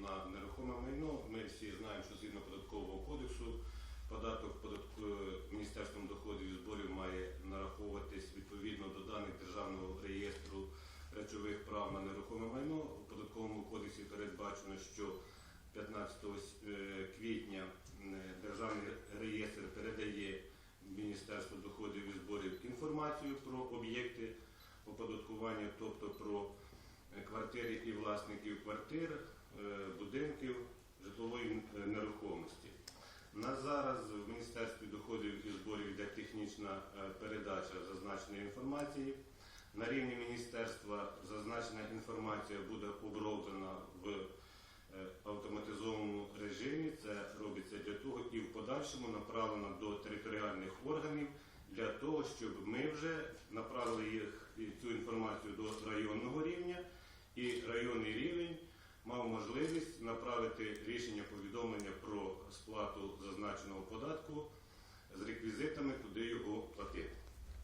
на нерухоме майно. Ми всі знаємо, що згідно податкового кодексу податок податку Міністерством доходів і зборів має нараховуватись відповідно до даних Державного реєстру речових прав на нерухоме майно. У податковому кодексі передбачено, що 15 е, квітня е, Державний реєстр передає Міністерству доходів і зборів інформацію про об'єкти оподаткування, тобто про е, квартири і власників квартир, е, будинків, житлової е, нерухомості. На зараз в Міністерстві доходів і зборів йде технічна е, передача зазначеної інформації. На рівні міністерства зазначена інформація буде оброблена в е, автоматизованому режимі. Це робиться для того і в подальшому направлена до територіальних органів для того, щоб ми вже направили їх цю інформацію можливість направити рішення повідомлення про сплату зазначеного податку з реквізитами, куди